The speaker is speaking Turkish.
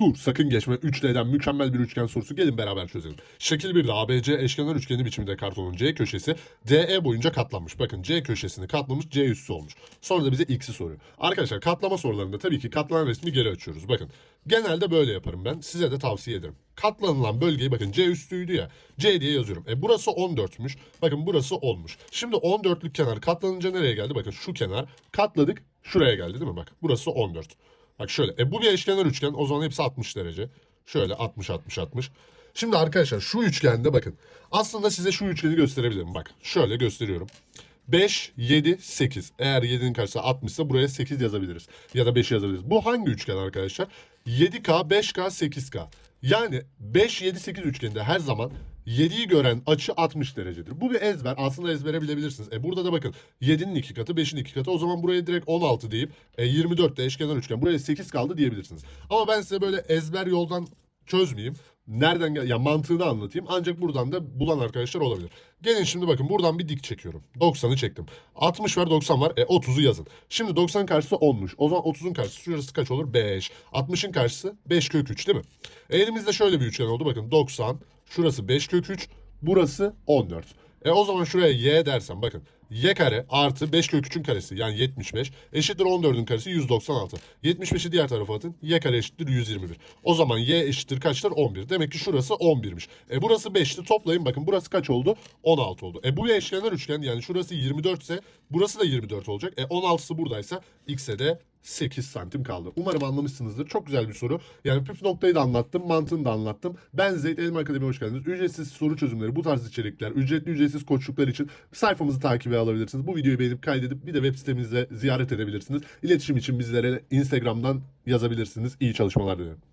Dur sakın geçme. 3D'den mükemmel bir üçgen sorusu. Gelin beraber çözelim. Şekil 1'de ABC eşkenar üçgeni biçiminde kartonun C köşesi DE boyunca katlanmış. Bakın C köşesini katlamış C üssü olmuş. Sonra da bize X'i soruyor. Arkadaşlar katlama sorularında tabii ki katlanan resmi geri açıyoruz. Bakın genelde böyle yaparım ben. Size de tavsiye ederim. Katlanılan bölgeyi bakın C üstüydü ya. C diye yazıyorum. E burası 14'müş. Bakın burası 10'muş. Şimdi 14'lük kenar katlanınca nereye geldi? Bakın şu kenar katladık şuraya geldi değil mi? Bak burası 14. Bak şöyle. E bu bir eşkenar üçgen. O zaman hepsi 60 derece. Şöyle 60 60 60. Şimdi arkadaşlar şu üçgende bakın. Aslında size şu üçgeni gösterebilirim. Bak şöyle gösteriyorum. 5, 7, 8. Eğer 7'nin karşısı 60 ise buraya 8 yazabiliriz. Ya da 5 yazabiliriz. Bu hangi üçgen arkadaşlar? 7K, 5K, 8K. Yani 5, 7, 8 üçgeninde her zaman 7'yi gören açı 60 derecedir. Bu bir ezber. Aslında ezbere bilebilirsiniz. E burada da bakın 7'nin 2 katı 5'in 2 katı. O zaman buraya direkt 16 deyip e, 24 de eşkenar üçgen. Buraya 8 kaldı diyebilirsiniz. Ama ben size böyle ezber yoldan çözmeyeyim. Nereden gel ya mantığını anlatayım. Ancak buradan da bulan arkadaşlar olabilir. Gelin şimdi bakın buradan bir dik çekiyorum. 90'ı çektim. 60 var 90 var. E 30'u yazın. Şimdi 90 karşısı 10'muş. O zaman 30'un karşısı şurası kaç olur? 5. 60'ın karşısı 5 kök 3 değil mi? E, elimizde şöyle bir üçgen oldu. Bakın 90. Şurası 5 kök 3. Burası 14. E o zaman şuraya y dersem bakın. y kare artı 5 kök 3'ün karesi yani 75 eşittir 14'ün karesi 196. 75'i diğer tarafa atın. y kare eşittir 121. O zaman y eşittir kaçtır? 11. Demek ki şurası 11'miş. E burası 5'ti. Toplayın bakın burası kaç oldu? 16 oldu. E bu eşkenar üçgen yani şurası 24 ise burası da 24 olacak. E 16'sı buradaysa x'e de 8 santim kaldı. Umarım anlamışsınızdır. Çok güzel bir soru. Yani püf noktayı da anlattım, mantığını da anlattım. Ben Zeyt Elma Akademi'ye hoş geldiniz. Ücretsiz soru çözümleri, bu tarz içerikler, ücretli ücretsiz koçluklar için sayfamızı takibe alabilirsiniz. Bu videoyu beğenip kaydedip bir de web sitemizde ziyaret edebilirsiniz. İletişim için bizlere Instagram'dan yazabilirsiniz. İyi çalışmalar dilerim.